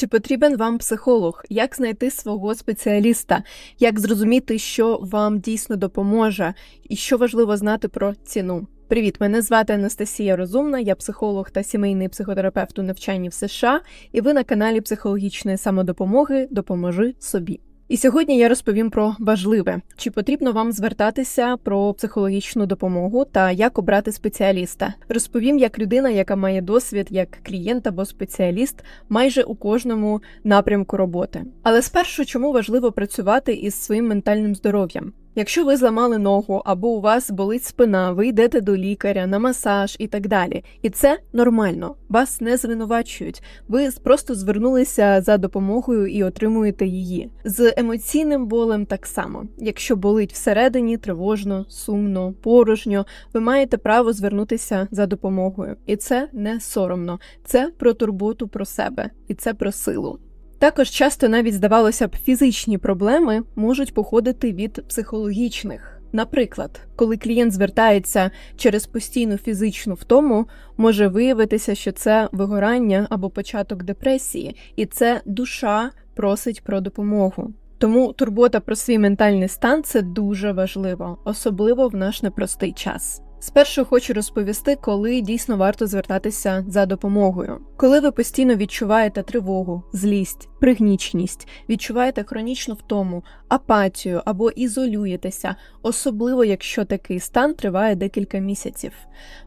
Чи потрібен вам психолог? Як знайти свого спеціаліста? Як зрозуміти, що вам дійсно допоможе, і що важливо знати про ціну? Привіт, мене звати Анастасія Розумна, я психолог та сімейний психотерапевт у навчанні в США, і ви на каналі психологічної самодопомоги Допоможи собі. І сьогодні я розповім про важливе, чи потрібно вам звертатися про психологічну допомогу та як обрати спеціаліста. Розповім як людина, яка має досвід як клієнт або спеціаліст майже у кожному напрямку роботи. Але спершу чому важливо працювати із своїм ментальним здоров'ям? Якщо ви зламали ногу або у вас болить спина, ви йдете до лікаря на масаж і так далі. І це нормально, вас не звинувачують. Ви просто звернулися за допомогою і отримуєте її. З емоційним болем так само. Якщо болить всередині, тривожно, сумно, порожньо, ви маєте право звернутися за допомогою. І це не соромно, це про турботу про себе, і це про силу. Також часто навіть здавалося б, фізичні проблеми можуть походити від психологічних. Наприклад, коли клієнт звертається через постійну фізичну втому, може виявитися, що це вигорання або початок депресії, і це душа просить про допомогу. Тому турбота про свій ментальний стан це дуже важливо, особливо в наш непростий час. Спершу хочу розповісти, коли дійсно варто звертатися за допомогою. Коли ви постійно відчуваєте тривогу, злість, пригніченість, відчуваєте хронічну втому, апатію або ізолюєтеся, особливо якщо такий стан триває декілька місяців.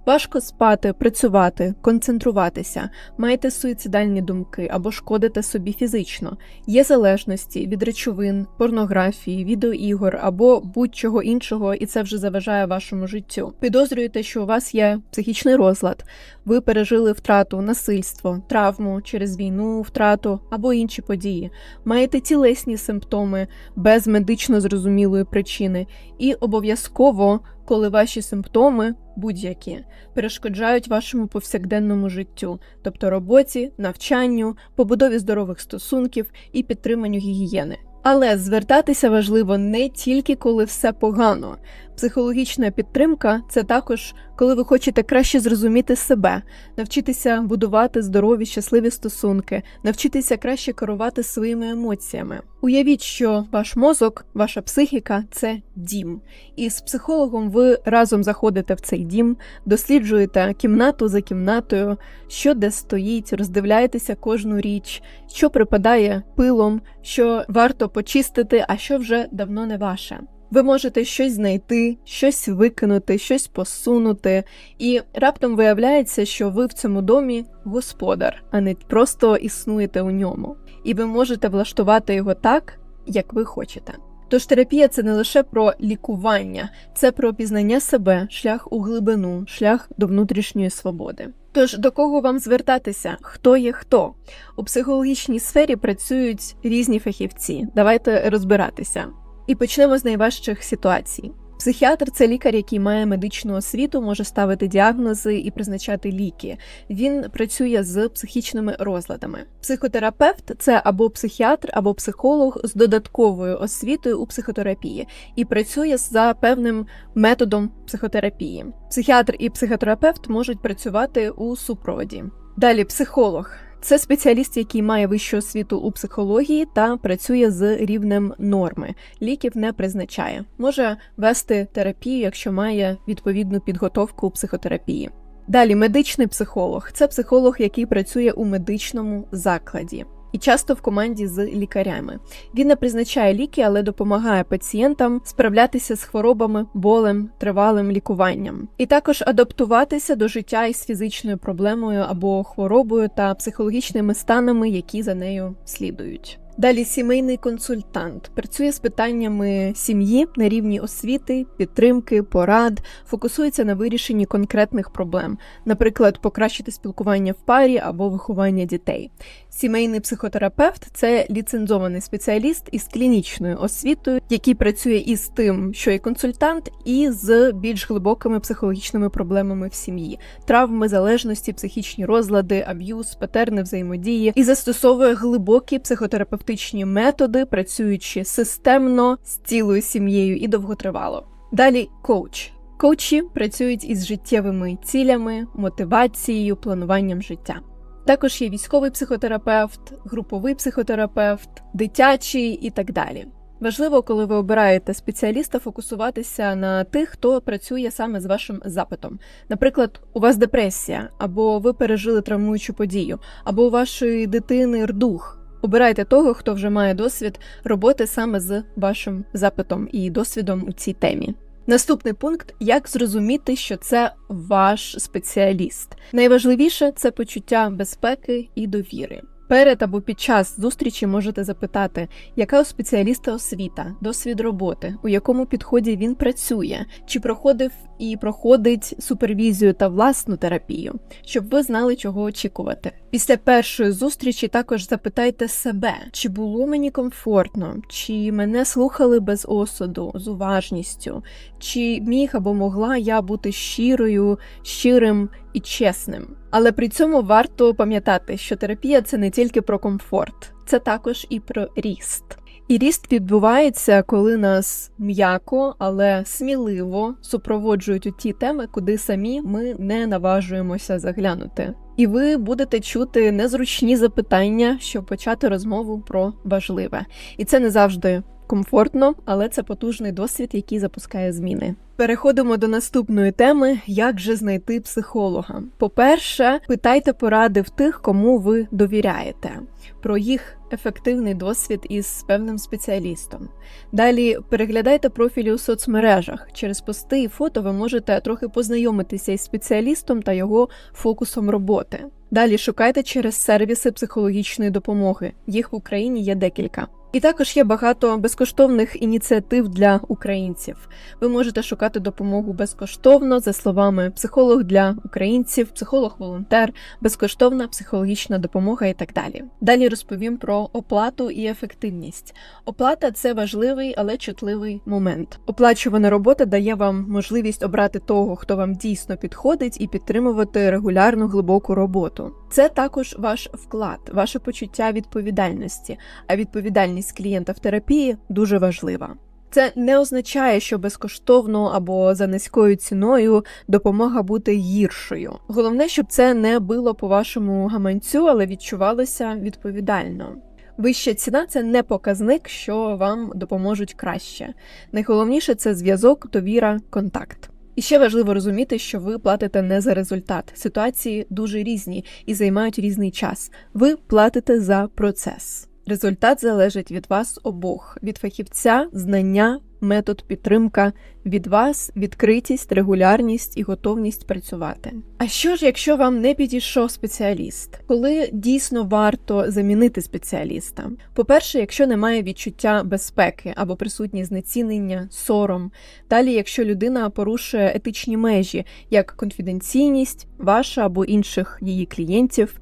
Важко спати, працювати, концентруватися, маєте суїцидальні думки або шкодите собі фізично, є залежності від речовин, порнографії, відеоігор або будь-чого іншого, і це вже заважає вашому життю. Підозрюєте, що у вас є психічний розлад, ви пережили втрату, насильство, травму через війну, втрату або інші події, маєте тілесні симптоми без медично зрозумілої причини, і обов'язково, коли ваші симптоми будь-які перешкоджають вашому повсякденному життю, тобто роботі, навчанню, побудові здорових стосунків і підтриманню гігієни. Але звертатися важливо не тільки коли все погано. Психологічна підтримка це також коли ви хочете краще зрозуміти себе, навчитися будувати здорові, щасливі стосунки, навчитися краще керувати своїми емоціями. Уявіть, що ваш мозок, ваша психіка це дім, і з психологом ви разом заходите в цей дім, досліджуєте кімнату за кімнатою, що де стоїть, роздивляєтеся кожну річ, що припадає пилом, що варто почистити, а що вже давно не ваше. Ви можете щось знайти, щось викинути, щось посунути, і раптом виявляється, що ви в цьому домі господар, а не просто існуєте у ньому. І ви можете влаштувати його так, як ви хочете. Тож терапія це не лише про лікування, це про пізнання себе, шлях у глибину, шлях до внутрішньої свободи. Тож до кого вам звертатися? Хто є хто? У психологічній сфері працюють різні фахівці. Давайте розбиратися. І почнемо з найважчих ситуацій. Психіатр це лікар, який має медичну освіту, може ставити діагнози і призначати ліки. Він працює з психічними розладами. Психотерапевт це або психіатр, або психолог з додатковою освітою у психотерапії і працює за певним методом психотерапії. Психіатр і психотерапевт можуть працювати у супроводі. Далі психолог. Це спеціаліст, який має вищу освіту у психології та працює з рівнем норми. Ліків не призначає, може вести терапію, якщо має відповідну підготовку у психотерапії. Далі медичний психолог це психолог, який працює у медичному закладі і часто в команді з лікарями. Він не призначає ліки, але допомагає пацієнтам справлятися з хворобами, болем, тривалим лікуванням, і також адаптуватися до життя із фізичною проблемою або хворобою та психологічними станами, які за нею слідують. Далі сімейний консультант. Працює з питаннями сім'ї на рівні освіти, підтримки, порад, фокусується на вирішенні конкретних проблем, наприклад, покращити спілкування в парі або виховання дітей. Сімейний психотерапевт це ліцензований спеціаліст із клінічною освітою, який працює із тим, що є консультант, і з більш глибокими психологічними проблемами в сім'ї, травми, залежності, психічні розлади, аб'юз, патерни взаємодії. І застосовує глибокі психотерапевтичні методи, працюючи системно з цілою сім'єю і довготривало. Далі коуч. Коучі працюють із життєвими цілями, мотивацією, плануванням життя. Також є військовий психотерапевт, груповий психотерапевт, дитячий і так далі. Важливо, коли ви обираєте спеціаліста, фокусуватися на тих, хто працює саме з вашим запитом. Наприклад, у вас депресія, або ви пережили травмуючу подію, або у вашої дитини рдух. Обирайте того, хто вже має досвід роботи саме з вашим запитом і досвідом у цій темі. Наступний пункт як зрозуміти, що це ваш спеціаліст. Найважливіше це почуття безпеки і довіри. Перед або під час зустрічі можете запитати, яка у спеціаліста освіта, досвід роботи, у якому підході він працює, чи проходив і проходить супервізію та власну терапію, щоб ви знали, чого очікувати. Після першої зустрічі також запитайте себе, чи було мені комфортно, чи мене слухали без осуду, з уважністю, чи міг або могла я бути щирою, щирим і чесним. Але при цьому варто пам'ятати, що терапія це не тільки про комфорт, це також і про ріст. І ріст відбувається, коли нас м'яко, але сміливо супроводжують у ті теми, куди самі ми не наважуємося заглянути. І ви будете чути незручні запитання, щоб почати розмову про важливе. І це не завжди комфортно, але це потужний досвід, який запускає зміни. Переходимо до наступної теми: як же знайти психолога. По-перше, питайте поради в тих, кому ви довіряєте, про їх ефективний досвід із певним спеціалістом. Далі переглядайте профілі у соцмережах. Через пости і фото ви можете трохи познайомитися із спеціалістом та його фокусом роботи. Далі шукайте через сервіси психологічної допомоги. Їх в Україні є декілька. І також є багато безкоштовних ініціатив для українців. Ви можете шукати допомогу безкоштовно, за словами психолог для українців, психолог-волонтер, безкоштовна психологічна допомога і так далі. Далі розповім про оплату і ефективність. Оплата це важливий, але чутливий момент. Оплачувана робота дає вам можливість обрати того, хто вам дійсно підходить, і підтримувати регулярну глибоку роботу. Це також ваш вклад, ваше почуття відповідальності, а відповідальність клієнта в терапії дуже важлива. Це не означає, що безкоштовно або за низькою ціною допомога бути гіршою. Головне, щоб це не било по вашому гаманцю, але відчувалося відповідально. Вища ціна це не показник, що вам допоможуть краще. Найголовніше це зв'язок, довіра, контакт. І ще важливо розуміти, що ви платите не за результат. Ситуації дуже різні і займають різний час. Ви платите за процес. Результат залежить від вас обох, від фахівця, знання, метод підтримка, від вас відкритість, регулярність і готовність працювати. А що ж, якщо вам не підійшов спеціаліст? Коли дійсно варто замінити спеціаліста? По-перше, якщо немає відчуття безпеки або присутні знецінення, сором, далі, якщо людина порушує етичні межі, як конфіденційність, ваша або інших її клієнтів,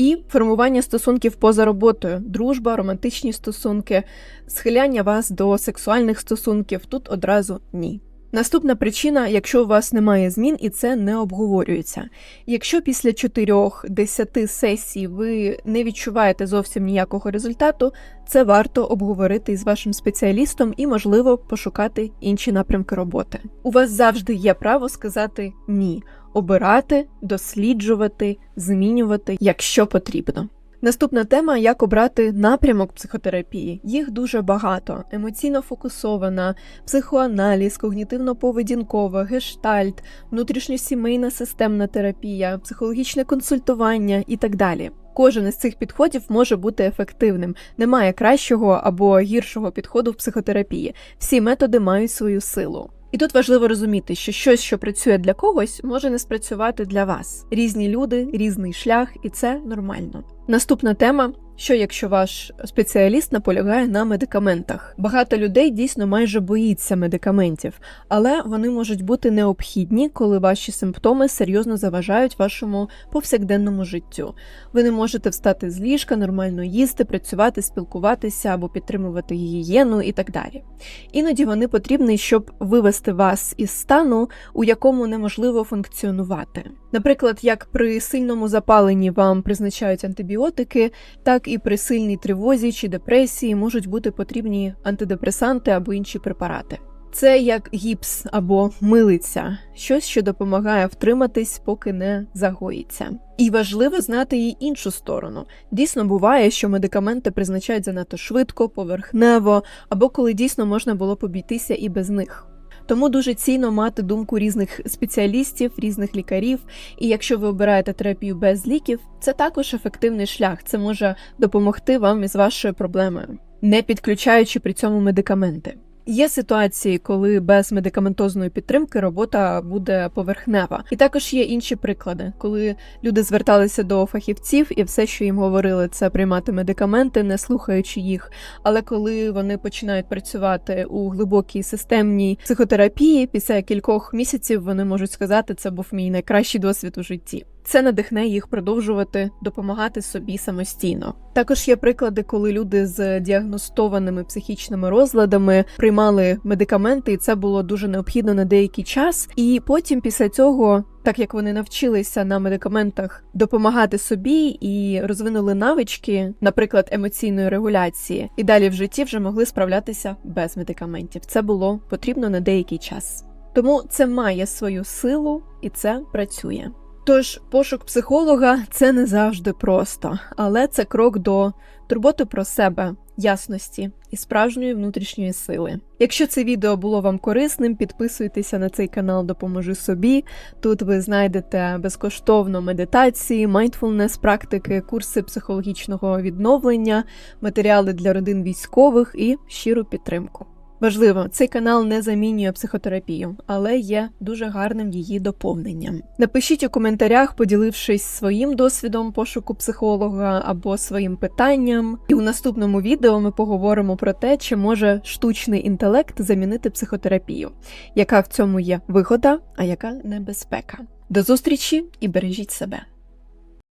і формування стосунків поза роботою, дружба, романтичні стосунки, схиляння вас до сексуальних стосунків тут одразу ні. Наступна причина, якщо у вас немає змін і це не обговорюється. Якщо після 4-10 сесій ви не відчуваєте зовсім ніякого результату, це варто обговорити із вашим спеціалістом і, можливо, пошукати інші напрямки роботи. У вас завжди є право сказати ні, обирати, досліджувати, змінювати, якщо потрібно. Наступна тема як обрати напрямок психотерапії. Їх дуже багато: емоційно фокусована, психоаналіз, когнітивно-поведінкова, гештальт, внутрішньосімейна системна терапія, психологічне консультування і так далі. Кожен із цих підходів може бути ефективним. Немає кращого або гіршого підходу в психотерапії. Всі методи мають свою силу. І тут важливо розуміти, що щось, що працює для когось, може не спрацювати для вас. Різні люди, різний шлях, і це нормально. Наступна тема що якщо ваш спеціаліст наполягає на медикаментах? Багато людей дійсно майже боїться медикаментів, але вони можуть бути необхідні, коли ваші симптоми серйозно заважають вашому повсякденному життю. Ви не можете встати з ліжка, нормально їсти, працювати, спілкуватися або підтримувати гігієну і так далі. Іноді вони потрібні, щоб вивести вас із стану, у якому неможливо функціонувати. Наприклад, як при сильному запаленні вам призначають антибіотики, так і при сильній тривозі чи депресії можуть бути потрібні антидепресанти або інші препарати. Це як гіпс або милиця, щось, що допомагає втриматись, поки не загоїться. І важливо знати її іншу сторону. Дійсно буває, що медикаменти призначають занадто швидко, поверхнево, або коли дійсно можна було обійтися і без них. Тому дуже цінно мати думку різних спеціалістів, різних лікарів. І якщо ви обираєте терапію без ліків, це також ефективний шлях. Це може допомогти вам із вашою проблемою, не підключаючи при цьому медикаменти. Є ситуації, коли без медикаментозної підтримки робота буде поверхнева, і також є інші приклади, коли люди зверталися до фахівців, і все, що їм говорили, це приймати медикаменти, не слухаючи їх. Але коли вони починають працювати у глибокій системній психотерапії, після кількох місяців вони можуть сказати, це був мій найкращий досвід у житті. Це надихне їх продовжувати допомагати собі самостійно. Також є приклади, коли люди з діагностованими психічними розладами приймали медикаменти, і це було дуже необхідно на деякий час. І потім, після цього, так як вони навчилися на медикаментах допомагати собі і розвинули навички, наприклад, емоційної регуляції, і далі в житті вже могли справлятися без медикаментів. Це було потрібно на деякий час. Тому це має свою силу і це працює. Тож пошук психолога це не завжди просто, але це крок до турботи про себе, ясності і справжньої внутрішньої сили. Якщо це відео було вам корисним, підписуйтеся на цей канал Допоможи собі. Тут ви знайдете безкоштовно медитації, майндфулнес практики, курси психологічного відновлення, матеріали для родин військових і щиру підтримку. Важливо, цей канал не замінює психотерапію, але є дуже гарним її доповненням. Напишіть у коментарях, поділившись своїм досвідом пошуку психолога або своїм питанням. І у наступному відео ми поговоримо про те, чи може штучний інтелект замінити психотерапію, яка в цьому є вигода, а яка небезпека. До зустрічі і бережіть себе.